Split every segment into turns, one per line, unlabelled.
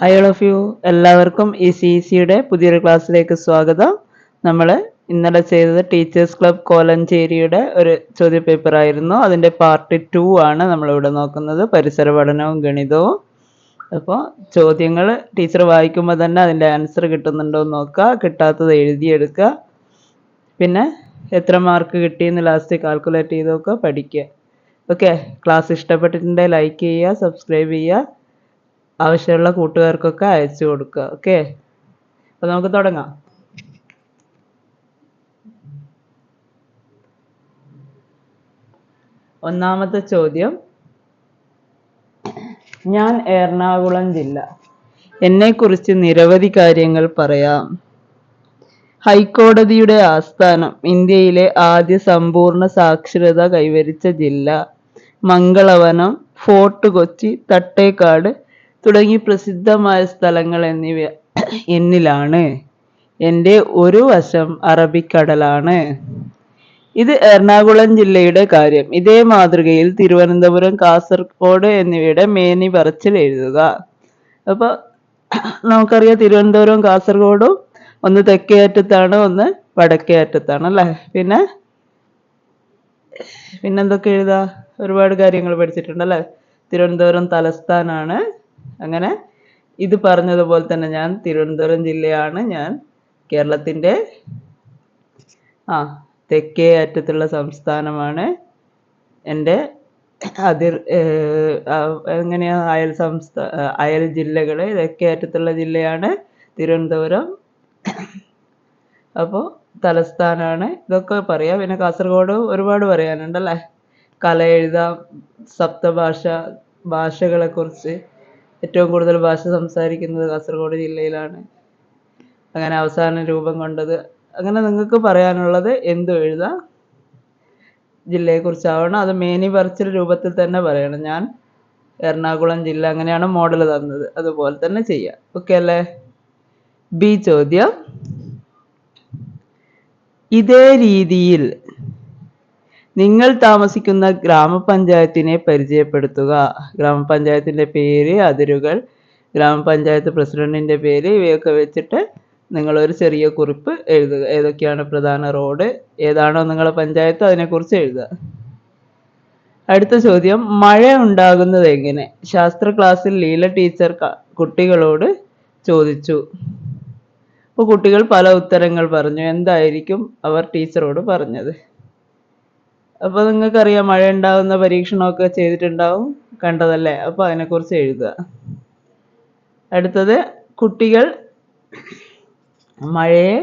Hi all of U എല്ലാവർക്കും ഈ C സിയുടെ പുതിയൊരു ക്ലാസ്സിലേക്ക് സ്വാഗതം. നമ്മൾ ഇന്നലെ ചെയ്തത് ടീച്ചേഴ്സ് ക്ലബ് കോലഞ്ചേരിയുടെ ഒരു ചോദ്യ പേപ്പർ ആയിരുന്നു അതിന്റെ പാർട്ട് ടു ആണ് നമ്മളിവിടെ നോക്കുന്നത്. പരിസര പഠനവും ഗണിതവും. അപ്പോൾ ചോദ്യങ്ങൾ ടീച്ചർ വായിക്കുമ്പോൾ തന്നെ അതിന്റെ ആൻസർ കിട്ടുന്നുണ്ടോ എന്ന് നോക്കുക. കിട്ടാത്തത് എഴുതിയെടുക്കുക. പിന്നെ എത്ര മാർക്ക് കിട്ടിയെന്ന് ലാസ്റ്റ് കാൽക്കുലേറ്റ് ചെയ്ത് നോക്കുക. പഠിക്കുക. ഓക്കെ ക്ലാസ് ഇഷ്ടപ്പെട്ടിട്ടുണ്ടെങ്കിൽ ലൈക്ക് ചെയ്യുക സബ്സ്ക്രൈബ് ചെയ്യുക. ആവശ്യമുള്ള കൂട്ടുകാർക്കൊക്കെ അയച്ചു കൊടുക്കുക. ഓക്കെ അപ്പോൾ നമുക്ക് തുടങ്ങാം. ഒന്നാമത്തെ ചോദ്യം. ഞാൻ എറണാകുളം ജില്ല. എന്നെക്കുറിച്ച് നിരവധി കാര്യങ്ങൾ പറയാം. ഹൈക്കോടതിയുടെ ആസ്ഥാനം ഇന്ത്യയിലെ ആദ്യ സമ്പൂർണ സാക്ഷരത കൈവരിച്ച ജില്ല മംഗളവനം ഫോർട്ട് കൊച്ചി തട്ടേക്കാട് തുടങ്ങി പ്രസിദ്ധമായ സ്ഥലങ്ങൾ എന്നിവ എന്നിലാണ്. എന്റെ ഒരു വശം അറബിക്കടലാണ്. ഇത് എറണാകുളം ജില്ലയുടെ കാര്യം. ഇതേ മാതൃകയിൽ തിരുവനന്തപുരം കാസർഗോഡ് എന്നിവയുടെ മേനി പറച്ചിൽ എഴുതുക. അപ്പൊ നമുക്കറിയാം തിരുവനന്തപുരം കാസർഗോഡും ഒന്ന് തെക്കേ അറ്റത്താണ് ഒന്ന് വടക്കേ അറ്റത്താണ് അല്ലേ? പിന്നെ പിന്നെന്തൊക്കെ എഴുതാ? ഒരുപാട് കാര്യങ്ങൾ പഠിച്ചിട്ടുണ്ട് അല്ലേ? തിരുവനന്തപുരം തലസ്ഥാനാണ്. അങ്ങനെ ഇത് പറഞ്ഞതുപോലെ തന്നെ ഞാൻ തിരുവനന്തപുരം ജില്ലയാണ് ഞാൻ. കേരളത്തിന്റെ ആ തെക്കേ അറ്റത്തുള്ള സംസ്ഥാനമാണ്. എന്റെ അതിർ എങ്ങനെയാ അയൽ സംസ്ഥാ അയൽ ജില്ലകൾ തെക്കേ അറ്റത്തുള്ള ജില്ലയാണ് തിരുവനന്തപുരം. അപ്പോൾ തലസ്ഥാനാണ്. ഇതൊക്കെ പറയാം. പിന്നെ കാസർഗോഡ് ഒരുപാട് പറയാനുണ്ടല്ലേ? കല എഴുതാം സപ്തഭാഷ ഭാഷകളെക്കുറിച്ച് ഏറ്റവും കൂടുതൽ ഭാഷ സംസാരിക്കുന്നത് കാസർഗോഡ് ജില്ലയിലാണ്. അങ്ങനെ അവസാന രൂപം കൊണ്ടത്. അങ്ങനെ നിങ്ങൾക്ക് പറയാനുള്ളത് എന്തും എഴുതാം? ജില്ലയെക്കുറിച്ചാവണം. അത് മേനി പറച്ചിൽ രൂപത്തിൽ തന്നെ പറയണം. ഞാൻ എറണാകുളം ജില്ല അങ്ങനെയാണ് മോഡൽ തന്നത്. അതുപോലെ തന്നെ ചെയ്യാം. ഓക്കെ അല്ലേ? ബി ചോദ്യം. ഇതേ രീതിയിൽ നിങ്ങൾ താമസിക്കുന്ന ഗ്രാമപഞ്ചായത്തിനെ പരിചയപ്പെടുത്തുക. ഗ്രാമപഞ്ചായത്തിന്റെ പേര് അതിരുകൾ ഗ്രാമപഞ്ചായത്ത് പ്രസിഡന്റിന്റെ പേര് ഇവയൊക്കെ വെച്ചിട്ട് നിങ്ങളൊരു ചെറിയ കുറിപ്പ് എഴുതുക. ഏതൊക്കെയാണ് പ്രധാന റോഡ്? ഏതാണോ നിങ്ങളുടെ പഞ്ചായത്ത് അതിനെക്കുറിച്ച് എഴുതുക. അടുത്ത ചോദ്യം മഴ ഉണ്ടാകുന്നത് എങ്ങനെ? ശാസ്ത്ര ക്ലാസ്സിൽ ലീല ടീച്ചർ കുട്ടികളോട് ചോദിച്ചു. അപ്പോൾ കുട്ടികൾ പല ഉത്തരങ്ങൾ പറഞ്ഞു. എന്തായിരിക്കും അവർ ടീച്ചറോട് പറഞ്ഞത്? അപ്പോൾ നിങ്ങൾക്കറിയാം മഴ ഉണ്ടാകുന്ന പരീക്ഷണമൊക്കെ ചെയ്തിട്ടുണ്ടാവും കണ്ടതല്ലേ? അപ്പോൾ അതിനെക്കുറിച്ച് എഴുതുക. അടുത്തത് കുട്ടികൾ മഴയെ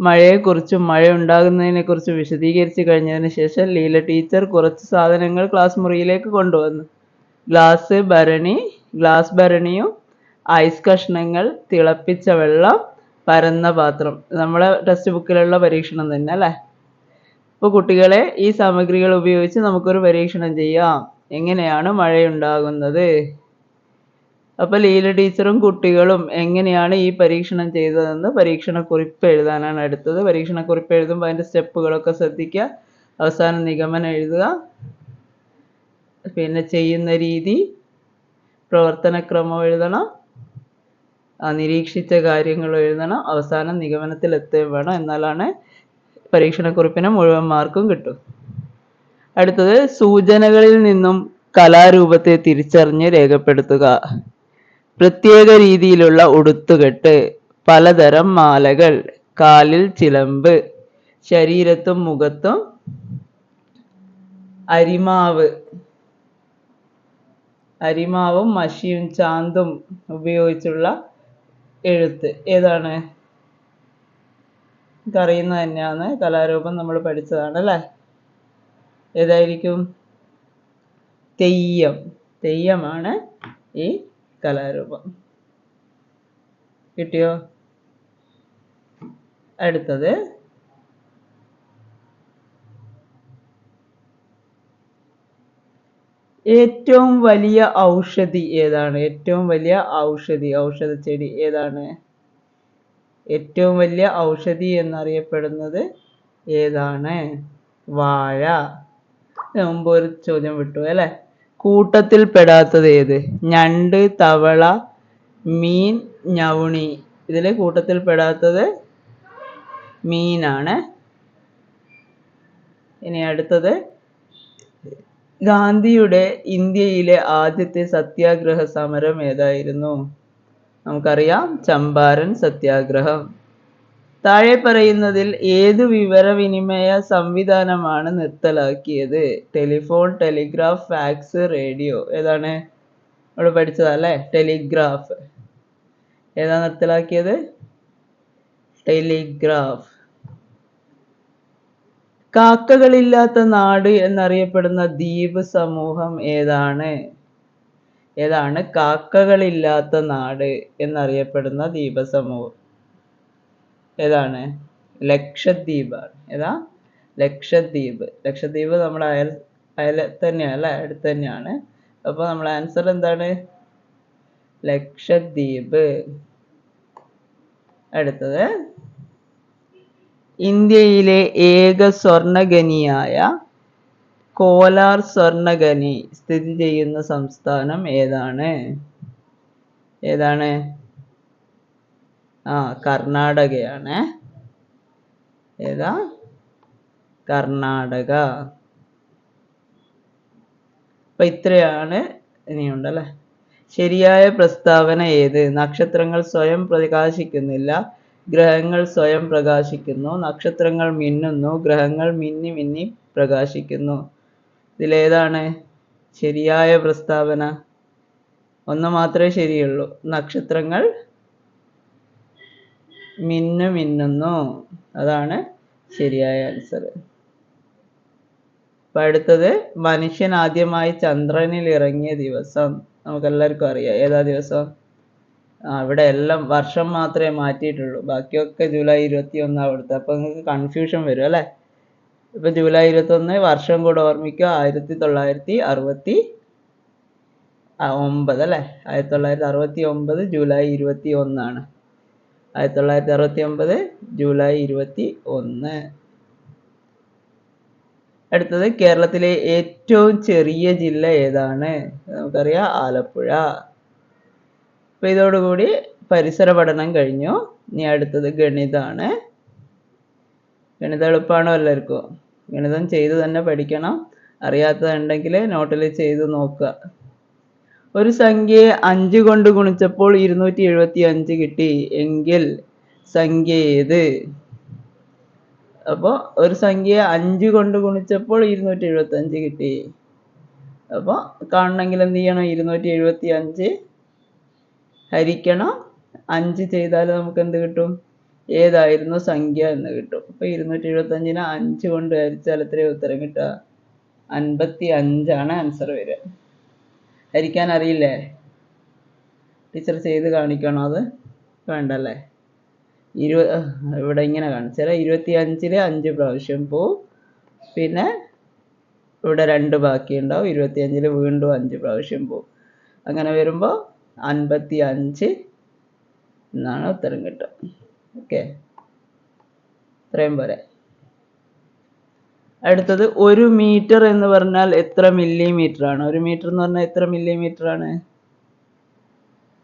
മഴയെക്കുറിച്ചും മഴ ഉണ്ടാകുന്നതിനെക്കുറിച്ചും വിശദീകരിച്ച് കഴിഞ്ഞതിന് ശേഷം ലീല ടീച്ചർ കുറച്ച് സാധനങ്ങൾ ക്ലാസ് മുറിയിലേക്ക് കൊണ്ടുവന്നു. ഗ്ലാസ് ഭരണി ഗ്ലാസ് ഭരണിയും ഐസ് കഷ്ണങ്ങൾ തിളപ്പിച്ച വെള്ളം പരന്ന പാത്രം. നമ്മളെ ടെക്സ്റ്റ് ബുക്കിലുള്ള പരീക്ഷണം തന്നെ അല്ലേ? അപ്പോൾ കുട്ടികളെ ഈ സാമഗ്രികൾ ഉപയോഗിച്ച് നമുക്കൊരു പരീക്ഷണം ചെയ്യാം. എങ്ങനെയാണ് മഴയുണ്ടാകുന്നത്? അപ്പോൾ ലീല ടീച്ചറും കുട്ടികളും എങ്ങനെയാണ് ഈ പരീക്ഷണം ചെയ്തതെന്ന് പരീക്ഷണക്കുറിപ്പ് എഴുതാനാണ് അടുത്തത്. പരീക്ഷണക്കുറിപ്പ് എഴുതുമ്പോൾ അതിന്റെ സ്റ്റെപ്പുകളൊക്കെ ശ്രദ്ധിക്കുക. അവസാന നിഗമനം എഴുതുക. പിന്നെ ചെയ്യുന്ന രീതി പ്രവർത്തനക്രമം എഴുതണം. നിരീക്ഷിച്ച കാര്യങ്ങൾ എഴുതണം. അവസാനം നിഗമനത്തിൽ എത്തുകയും വേണം. എന്നാലാണ് പരീക്ഷണക്കുറിപ്പിന് മുഴുവൻ മാർക്കും കിട്ടും. അടുത്തത് സൂചനകളിൽ നിന്നും കലാരൂപത്തെ തിരിച്ചറിഞ്ഞ് രേഖപ്പെടുത്തുക. പ്രത്യേക രീതിയിലുള്ള ഉടുത്തുകെട്ട് പലതരം മാലകൾ കാലിൽ ചിലമ്പ് ശരീരത്തും മുഖത്തും അരിമാവ് അരിമാവും മഷിയും ചാന്തും ഉപയോഗിച്ചുള്ള എഴുത്ത്. ഏതാണ്? അറിയുന്നത് തന്നെയാണ്. കലാരൂപം നമ്മൾ പഠിച്ചതാണ് അല്ലേ? ഏതായിരിക്കും? തെയ്യം. തെയ്യമാണ് ഈ കലാരൂപം. കിട്ടിയോ? അടുത്തത്. ഏറ്റവും വലിയ ഔഷധി ഏതാണ്? ഏറ്റവും വലിയ ഔഷധി ഔഷധ ചെടി ഏതാണ്? ഏറ്റവും വലിയ ഔഷധി എന്നറിയപ്പെടുന്നത് ഏതാണ്? വാഴ. മുമ്പ് ഒരു ചോദ്യം വിട്ടു അല്ലേ? കൂട്ടത്തിൽ പെടാത്തത് ഏത്? ഞണ്ട് തവള മീൻ ഞവണി. ഇതിൽ കൂട്ടത്തിൽ പെടാത്തത് മീനാണ്. ഇനി അടുത്തത്. ഗാന്ധിയുടെ ഇന്ത്യയിലെ ആദ്യത്തെ സത്യാഗ്രഹ സമരം ഏതായിരുന്നു? നമുക്കറിയാം. ചമ്പാരൻ സത്യാഗ്രഹം. താഴെ പറയുന്നതിൽ ഏതു വിവരവിനിമയ സംവിധാനമാണ് നിർത്തലാക്കിയത്? Telephone telegraph fax radio. ഏതാണ്? നമ്മൾ പഠിച്ചതല്ലേ ടെലിഗ്രാഫ്. ഏതാ നിർത്തലാക്കിയത്? ടെലിഗ്രാഫ്. കാക്കകളില്ലാത്ത നാട് എന്നറിയപ്പെടുന്ന ദ്വീപ് സമൂഹം ഏതാണ്? ഏതാണ്? കാക്കകളില്ലാത്ത നാട് എന്നറിയപ്പെടുന്ന ദ്വീപസമൂഹം. ഏതാണ്? ലക്ഷദ്വീപാണ് ഏതാ? ലക്ഷദ്വീപ്. ലക്ഷദ്വീപ് നമ്മുടെ അയൽ അയൽ തന്നെയാണ് അല്ലേ? അടുത്ത് തന്നെയാണ് അപ്പോൾ നമ്മുടെ ആൻസർ എന്താണ്? ലക്ഷദ്വീപ്. അടുത്തത്. ഇന്ത്യയിലെ ഏക സ്വർണഖനിയായ കോലാർ സ്വർണഖനി സ്ഥിതി ചെയ്യുന്ന സംസ്ഥാനം ഏതാണ്? ഏതാണ്? ആ കർണാടകയാണ്. ഏതാ? കർണാടക. അപ്പൊ ഇത്രയാണ് ഇനിയുണ്ടല്ലേ? ശരിയായ പ്രസ്താവന ഏത്? നക്ഷത്രങ്ങൾ സ്വയം പ്രകാശിക്കുന്നില്ല. ഗ്രഹങ്ങൾ സ്വയം പ്രകാശിക്കുന്നു. നക്ഷത്രങ്ങൾ മിന്നുന്നു. ഗ്രഹങ്ങൾ മിന്നി മിന്നി പ്രകാശിക്കുന്നു. ഇതിലേതാണ് ശരിയായ പ്രസ്താവന. ഒന്ന് മാത്രമേ ശരിയുള്ളൂ. നക്ഷത്രങ്ങൾ മിന്നു മിന്നുന്നു. അതാണ് ശരിയായ ആൻസർ അപ്പൊ അടുത്തത് മനുഷ്യൻ ആദ്യമായി ചന്ദ്രനിൽ ഇറങ്ങിയ ദിവസം. നമുക്കെല്ലാവർക്കും അറിയാം. ഏതാ ദിവസം? അവിടെ എല്ലാം വർഷം മാത്രമേ മാറ്റിയിട്ടുള്ളൂ. ബാക്കിയൊക്കെ ജൂലൈ ഇരുപത്തി ഒന്നാണ് അവിടുത്തെ. അപ്പൊ നിങ്ങൾക്ക് കൺഫ്യൂഷൻ വരും അല്ലേ? ഇപ്പൊ ജൂലൈ ഇരുപത്തി ഒന്ന് വർഷം കൂടെ ഓർമ്മിക്കുക. ആയിരത്തി തൊള്ളായിരത്തി അറുപത്തി ഒമ്പത് അല്ലെ? ആയിരത്തി തൊള്ളായിരത്തി അറുപത്തി ഒമ്പത് ജൂലൈ ഇരുപത്തി ഒന്നാണ്. ആയിരത്തി തൊള്ളായിരത്തി അറുപത്തി ഒമ്പത് ജൂലൈ ഇരുപത്തി ഒന്ന്. അടുത്തത് കേരളത്തിലെ ഏറ്റവും ചെറിയ ജില്ല ഏതാണ്? നമുക്കറിയാം ആലപ്പുഴ. അപ്പൊ ഇതോടുകൂടി പരിസര പഠനം കഴിഞ്ഞു. ഇനി അടുത്തത് ഗണിതാണ്. ഗണിതം എളുപ്പമാണോ എല്ലാവർക്കും? ഗണിതം ചെയ്ത് തന്നെ പഠിക്കണം. അറിയാത്തതുണ്ടെങ്കിൽ നോട്ടിൽ ചെയ്ത് നോക്കുക. ഒരു സംഖ്യയെ അഞ്ച് കൊണ്ട് ഗുണിച്ചപ്പോൾ ഇരുന്നൂറ്റി എഴുപത്തി അഞ്ച് കിട്ടി. എങ്കിൽ സംഖ്യ ഏത്? അപ്പോൾ ഒരു സംഖ്യയെ അഞ്ച് കൊണ്ട് ഗുണിച്ചപ്പോൾ ഇരുന്നൂറ്റി എഴുപത്തി അഞ്ച് കിട്ടി. അപ്പോൾ കാണണമെങ്കിൽ എന്ത് ചെയ്യണം? ഇരുന്നൂറ്റി എഴുപത്തി അഞ്ച് ഹരിക്കണം. അഞ്ച് ചെയ്താൽ നമുക്ക് എന്ത് കിട്ടും? ഏതായിരുന്നു സംഖ്യ എന്ന് കിട്ടും. അപ്പോൾ ഇരുന്നൂറ്റി എഴുപത്തി അഞ്ചിനെ അഞ്ച് കൊണ്ട് ഹരിച്ചാൽ എത്രയാണ് ഉത്തരം കിട്ടുക? അൻപത്തി അഞ്ചാണ് ആൻസർ വരിക. ഹരിക്കാൻ അറിയില്ലേ? ടീച്ചർ ചെയ്ത് കാണിക്കണോ അത്? വേണ്ടല്ലേ? ഇരു ഇവിടെ ഇങ്ങനെ കാണിച്ചാൽ ഇരുപത്തി അഞ്ചിൽ അഞ്ച് പ്രാവശ്യം പോവും. പിന്നെ ഇവിടെ രണ്ട് ബാക്കി ഉണ്ടാവും. ഇരുപത്തി അഞ്ചിൽ വീണ്ടും അഞ്ച് പ്രാവശ്യം പോവും. അങ്ങനെ വരുമ്പോൾ അൻപത്തി അഞ്ച് എന്നാണ് ഉത്തരം കിട്ടുക. ഓക്കെ. ഇത്രയും പോരെ. അടുത്തത് ഒരു മീറ്റർ എന്ന് പറഞ്ഞാൽ എത്ര മില്ലിമീറ്റർ ആണ്? ഒരു മീറ്റർ എന്ന് പറഞ്ഞാൽ എത്ര മില്ലിമീറ്റർ ആണ്?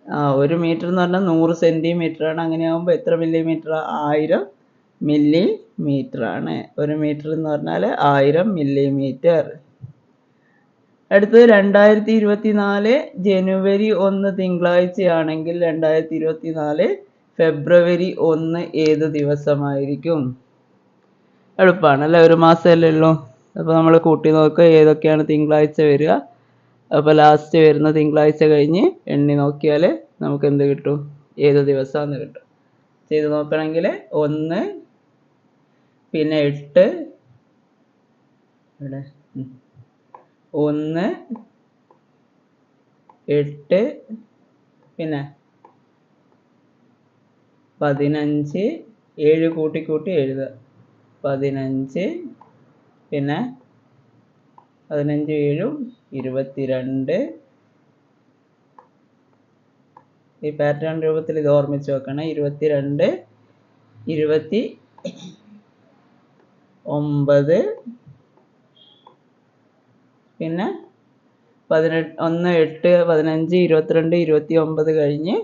ആ ഒരു മീറ്റർ എന്ന് പറഞ്ഞാൽ നൂറ് സെന്റിമീറ്റർ ആണ്. അങ്ങനെ ആകുമ്പോൾ എത്ര മില്ലിമീറ്റർ ആയിരം മില്ലി മീറ്റർ ആണ്. ഒരു മീറ്റർ എന്ന് പറഞ്ഞാൽ ആയിരം മില്ലിമീറ്റർ അടുത്തത് രണ്ടായിരത്തി ഇരുപത്തി നാല് ജനുവരി ഒന്ന് തിങ്കളാഴ്ചയാണെങ്കിൽ രണ്ടായിരത്തി ഇരുപത്തി നാല് ഫെബ്രുവരി ഒന്ന് ഏത് ദിവസമായിരിക്കും? എളുപ്പമാണ് അല്ലേ? ഒരു മാസമല്ലേ ഉള്ളൂ. അപ്പോൾ നമ്മൾ കൂട്ടി നോക്കുക ഏതൊക്കെയാണ് തിങ്കളാഴ്ച വരിക. അപ്പോൾ ലാസ്റ്റ് വരുന്ന തിങ്കളാഴ്ച കഴിഞ്ഞ് എണ്ണി നോക്കിയാൽ നമുക്ക് എന്ത് കിട്ടും? ഏത് ദിവസമാണെന്ന് കിട്ടും ചെയ്ത് നോക്കണമെങ്കിൽ ഒന്ന് പിന്നെ എട്ട് ഇവിടെ. ഒന്ന് എട്ട് പിന്നെ പതിനഞ്ച് ഏഴ് കൂട്ടി കൂട്ടി എഴുതുക. പതിനഞ്ച് പിന്നെ പതിനഞ്ച് ഏഴും ഇരുപത്തിരണ്ട്. ഈ പാറ്റേൺ രൂപത്തിൽ ഇത് ഓർമ്മിച്ച് വെക്കണം. ഇരുപത്തിരണ്ട് ഇരുപത്തി ഒമ്പത് പിന്നെ പതിനെട്ട് ഒന്ന് എട്ട് പതിനഞ്ച് ഇരുപത്തിരണ്ട് ഇരുപത്തി ഒമ്പത് കഴിഞ്ഞ്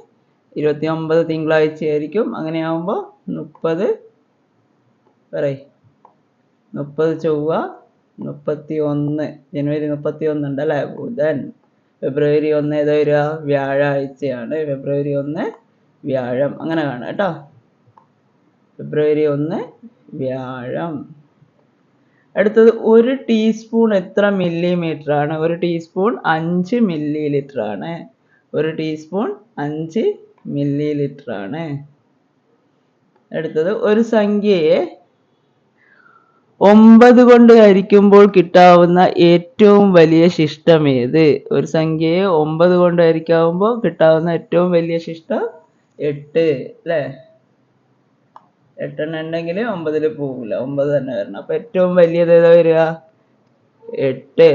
ഇരുപത്തി ഒമ്പത് തിങ്കളാഴ്ചയായിരിക്കും. അങ്ങനെയാവുമ്പോൾ മുപ്പത് പറയ്. മുപ്പത് ചൊവ്വ മുപ്പത്തി ഒന്ന് ജനുവരി മുപ്പത്തി ഒന്നുണ്ട് അല്ലേ? ബുധൻ ഫെബ്രുവരി ഒന്ന് ഏതോ വരിക വ്യാഴാഴ്ചയാണ്. ഫെബ്രുവരി ഒന്ന് വ്യാഴം. അങ്ങനെ കാണാം കേട്ടോ. ഫെബ്രുവരി ഒന്ന് വ്യാഴം. അടുത്തത് ഒരു ടീസ്പൂൺ എത്ര മില്ലിമീറ്റർ ആണ് ഒരു ടീസ്പൂൺ അഞ്ച് മില്ലി ലിറ്റർ ആണ് ഒരു ടീസ്പൂൺ അഞ്ച് മില്ലി ലിറ്റർ ആണ് അടുത്തത് ഒരു സംഖ്യയെ ഒമ്പത് കൊണ്ട് ഹരിക്കുമ്പോൾ കിട്ടാവുന്ന ഏറ്റവും വലിയ ശിഷ്ടം ഏത്? ഒരു സംഖ്യയെ ഒമ്പത് കൊണ്ട് ഹരിക്കാവുമ്പോൾ കിട്ടാവുന്ന ഏറ്റവും വലിയ ശിഷ്ടം എട്ട് അല്ലേ? എട്ടെണ്ണം ഉണ്ടെങ്കിൽ ഒമ്പതിൽ പോകില്ല ഒമ്പത് തന്നെ വരണം. അപ്പൊ ഏറ്റവും വലിയത് ഏതാ വരിക? എട്ട്.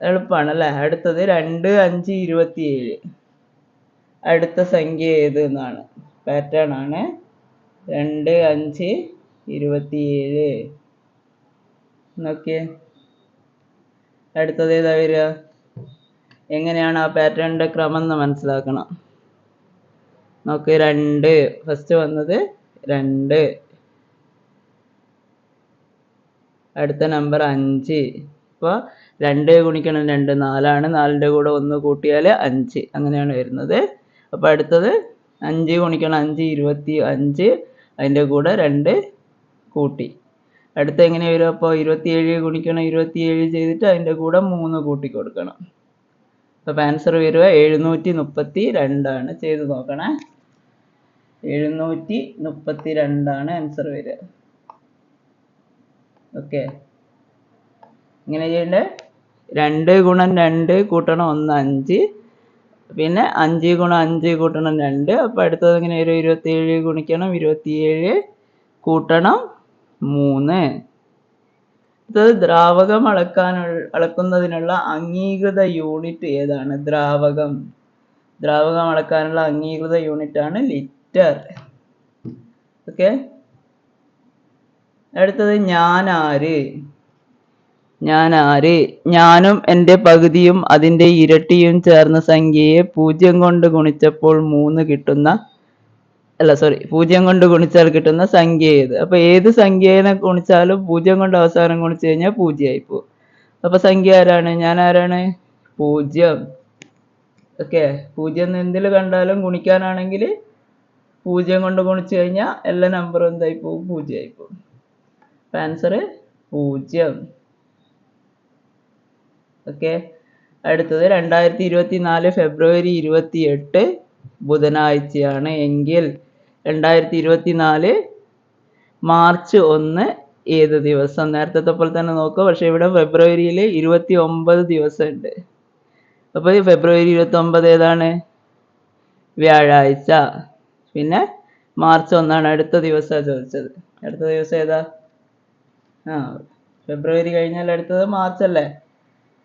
എളുപ്പമാണ് അല്ലേ അടുത്തത് രണ്ട് അഞ്ച് ഇരുപത്തിയേഴ്. അടുത്ത സംഖ്യ ഏത് എന്നാണ്. പാറ്റേൺ ആണ്. രണ്ട് അഞ്ച് ഇരുപത്തിയേഴ്. നോക്കിയേ. അടുത്തത് ഏതാ വരിക? എങ്ങനെയാണ് ആ പാറ്റേണിന്റെ ക്രമം എന്ന് മനസ്സിലാക്കണം. നോക്ക് രണ്ട്. ഫസ്റ്റ് വന്നത് രണ്ട്. അടുത്ത നമ്പർ അഞ്ച്. ഇപ്പോൾ രണ്ട് ഗുണിക്കണം രണ്ട് നാലാണ്. നാലിന്റെ കൂടെ ഒന്ന് കൂട്ടിയാൽ അഞ്ച്. അങ്ങനെയാണ് വരുന്നത്. അപ്പോൾ അടുത്തത് അഞ്ച് ഗുണിക്കണം അഞ്ച് ഇരുപത്തി അഞ്ച് അതിന്റെ കൂടെ രണ്ട് കൂട്ടി. അടുത്ത എങ്ങനെ വരും? അപ്പോൾ ഇരുപത്തിയേഴ് ഗുണിക്കണം ഇരുപത്തിയേഴ് ചെയ്തിട്ട് അതിന്റെ കൂടെ മൂന്ന് കൂട്ടി കൊടുക്കണം. അപ്പോൾ ആൻസർ വരിക എഴുന്നൂറ്റി മുപ്പത്തി രണ്ടാണ്. ചെയ്ത് നോക്കണേ. എഴുന്നൂറ്റി മുപ്പത്തി രണ്ടാണ് ആൻസർ വരിക. ഓക്കെ ഇങ്ങനെ ചെയ്യണ്ടേ? രണ്ട് ഗുണം രണ്ട് കൂട്ടണം ഒന്ന് അഞ്ച്. പിന്നെ അഞ്ച് ഗുണം അഞ്ച് കൂട്ടണം രണ്ട്. അപ്പോൾ അടുത്തത് ഇങ്ങനെ വരും? ഇരുപത്തിയേഴ് ഗുണിക്കണം ഇരുപത്തിയേഴ് കൂട്ടണം മൂന്ന്. അടുത്തത് ദ്രാവകം അളക്കാനുള്ള അളക്കുന്നതിനുള്ള അംഗീകൃത യൂണിറ്റ് ഏതാണ്? ദ്രാവകം. ദ്രാവകം അളക്കാനുള്ള അംഗീകൃത യൂണിറ്റ് ആണ് ലിറ്റർ. ഓക്കെ. അടുത്തത് ഞാൻ ആര് ഞാൻ ആര് ഞാനും എന്റെ പകുതിയും അതിന്റെ ഇരട്ടിയും ചേർന്ന സംഖ്യയെ പൂജ്യം കൊണ്ട് ഗുണിച്ചപ്പോൾ മൂന്ന് കിട്ടുന്ന അല്ല സോറി പൂജ്യം കൊണ്ട് ഗുണിച്ചാൽ കിട്ടുന്ന സംഖ്യ ഏത്? അപ്പൊ ഏത് സംഖ്യേനെ ഗുണിച്ചാലും പൂജ്യം കൊണ്ട് അവസാനം ഗുണിച്ചു കഴിഞ്ഞാൽ പൂജ്യമായി പോകും അപ്പൊ സംഖ്യ ആരാണ്? ഞാൻ ആരാണ്? പൂജ്യം. ഓക്കെ പൂജ്യം എന്തിൽ കണ്ടാലും ഗുണിക്കാനാണെങ്കിൽ പൂജ്യം കൊണ്ട് ഗുണിച്ചു കഴിഞ്ഞാൽ എല്ലാ നമ്പറും എന്തായി പോകും പൂജ്യമായി പോകും ആൻസർ പൂജ്യം. ഓക്കെ. അടുത്തത് രണ്ടായിരത്തി ഇരുപത്തി നാല് ഫെബ്രുവരി ഇരുപത്തി എട്ട് ബുധനാഴ്ചയാണ് എങ്കിൽ രണ്ടായിരത്തി ഇരുപത്തി നാല് മാർച്ച് ഒന്ന് ഏത് ദിവസം? നേരത്തെ പോലെ തന്നെ നോക്കുക. പക്ഷേ ഇവിടെ ഫെബ്രുവരിയിൽ ഇരുപത്തി ഒമ്പത് ദിവസമുണ്ട്. അപ്പോൾ ഈ ഫെബ്രുവരി ഇരുപത്തി ഒമ്പത് ഏതാണ്? വ്യാഴാഴ്ച. പിന്നെ മാർച്ച് ഒന്നാണ് അടുത്ത ദിവസം ചോദിച്ചത്. അടുത്ത ദിവസം ഏതാ? ആ ഫെബ്രുവരി കഴിഞ്ഞാൽ അടുത്തത് മാർച്ച് അല്ലേ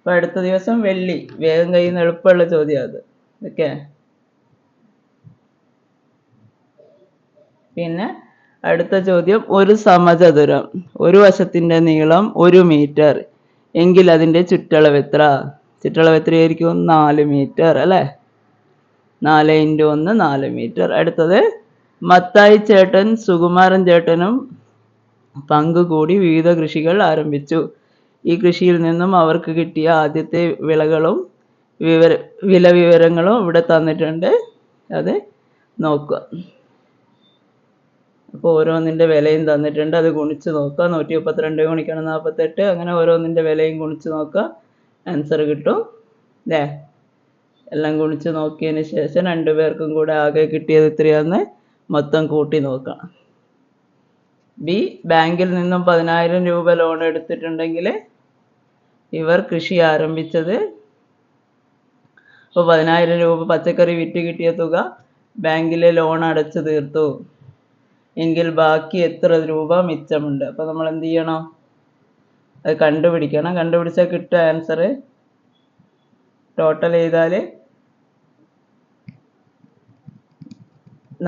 അപ്പോൾ അടുത്ത ദിവസം വെള്ളി വേഗം കഴിയുന്ന എളുപ്പമുള്ള ചോദ്യം അത്. ഓക്കെ? പിന്നെ അടുത്ത ചോദ്യം ഒരു സമചതുരം ഒരു വശത്തിന്റെ നീളം ഒരു മീറ്റർ എങ്കിൽ അതിന്റെ ചുറ്റളവ് എത്ര? ചുറ്റളവ് എത്രയായിരിക്കും? നാല് മീറ്റർ അല്ലേ? നാല് ഇന്റു ഒന്ന് നാല് മീറ്റർ. അടുത്തത് മത്തായി ചേട്ടൻ സുകുമാരൻ ചേട്ടനും പങ്കുകൂടി വിവിധ കൃഷികൾ ആരംഭിച്ചു. ഈ കൃഷിയിൽ നിന്നും അവർക്ക് കിട്ടിയ ആദ്യത്തെ വിളകളും വിവര വില വിവരങ്ങളും ഇവിടെ തന്നിട്ടുണ്ട്. അത് നോക്കുക. അപ്പോൾ ഓരോന്നിന്റെ വിലയും തന്നിട്ടുണ്ട്. അത് ഗുണിച്ച് നോക്കുക. നൂറ്റി മുപ്പത്തിരണ്ട് ഗുണിക്കണം നാൽപ്പത്തെട്ട് അങ്ങനെ ഓരോന്നിന്റെ വിലയും ഗുണിച്ച് നോക്കുക. ആൻസർ കിട്ടും. അല്ലേ എല്ലാം ഗുണിച്ച് നോക്കിയതിന് ശേഷം രണ്ടു പേർക്കും കൂടെ ആകെ കിട്ടിയത് ഇത്രയാന്ന് മൊത്തം കൂട്ടി നോക്കണം ബി ബാങ്കിൽ നിന്നും പതിനായിരം രൂപ ലോൺ എടുത്തിട്ടുണ്ടെങ്കിൽ ഇവർ കൃഷി ആരംഭിച്ചത് അപ്പോൾ പതിനായിരം രൂപ പച്ചക്കറി വിറ്റ് കിട്ടിയ തുക ബാങ്കിലെ ലോൺ അടച്ചു തീർത്തു. എങ്കിൽ ബാക്കി എത്ര രൂപ മിച്ചമുണ്ട്? അപ്പോൾ നമ്മൾ എന്ത് ചെയ്യണം? അത് കണ്ടുപിടിക്കണം. കണ്ടുപിടിച്ചാൽ കിട്ടുക ആൻസർ ടോട്ടൽ ചെയ്താൽ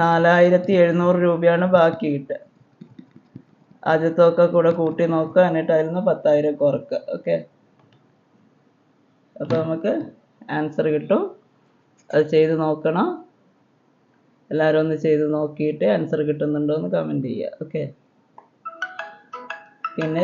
നാലായിരത്തി എഴുന്നൂറ് രൂപയാണ് ബാക്കി കിട്ടുക. ആദ്യത്തെ ഒക്കെ കൂടെ കൂട്ടി നോക്കുക. എന്നിട്ട് അതിൽ നിന്ന് പത്തായിരം കുറക്കുക ഓക്കെ അപ്പോൾ നമുക്ക് ആൻസർ കിട്ടും. അത് ചെയ്ത് നോക്കണം. എല്ലാവരും ഒന്ന് ചെയ്ത് നോക്കിയിട്ട് ആൻസർ കിട്ടുന്നുണ്ടോ എന്ന് കമന്റ് ചെയ്യുക. ഓക്കെ പിന്നെ